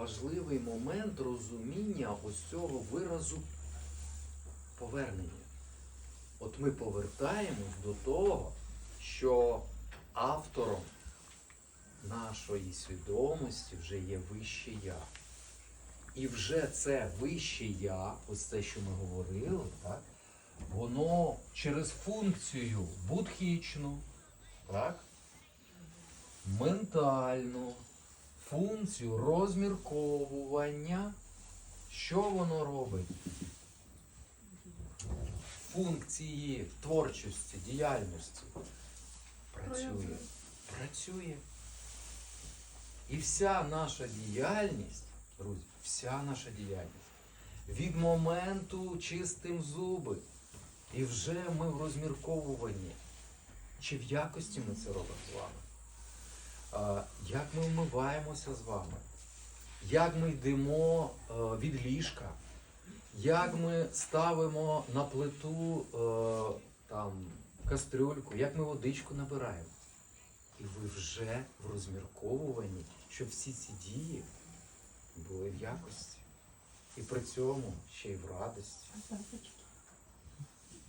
важливий момент розуміння ось цього виразу повернення. От ми повертаємось до того, що автором нашої свідомості вже є вище я. І вже це вище я, ось те, що ми говорили, так, воно через функцію будхічну, так, ментальну, функцію розмірковування, що воно робить? Функції творчості, діяльності працює. Працює. І вся наша діяльність, друзі, вся наша діяльність від моменту чистим зуби. І вже ми в розмірковуванні. Чи в якості ми це робимо з вами? Як ми вмиваємося з вами? Як ми йдемо е, від ліжка? Як ми ставимо на плиту е, там, кастрюльку, як ми водичку набираємо? І ви вже в розмірковуванні, щоб всі ці дії були в якості. І при цьому ще й в радості.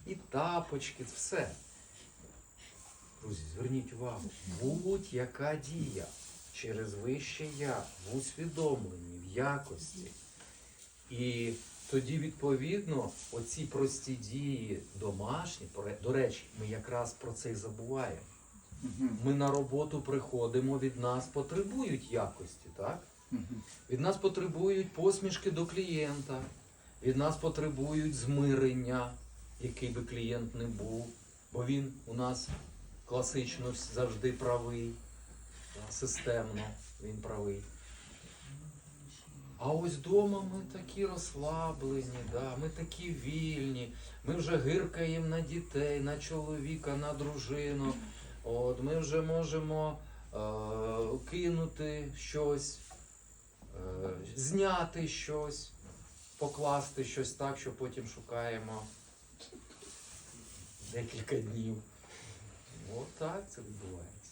І тапочки, все. Друзі, зверніть увагу, будь-яка дія через вище я в усвідомленні, в якості. І тоді, відповідно, оці прості дії домашні, до речі, ми якраз про це й забуваємо. Ми на роботу приходимо, від нас потребують якості, так? Від нас потребують посмішки до клієнта, від нас потребують змирення, який би клієнт не був, бо він у нас класично завжди правий, системно він правий. А ось вдома ми такі розслаблені, да, ми такі вільні, ми вже гиркаємо на дітей, на чоловіка, на дружину. От, ми вже можемо е, кинути щось, е, зняти щось, покласти щось так, що потім шукаємо декілька днів. Вот так це відбувається.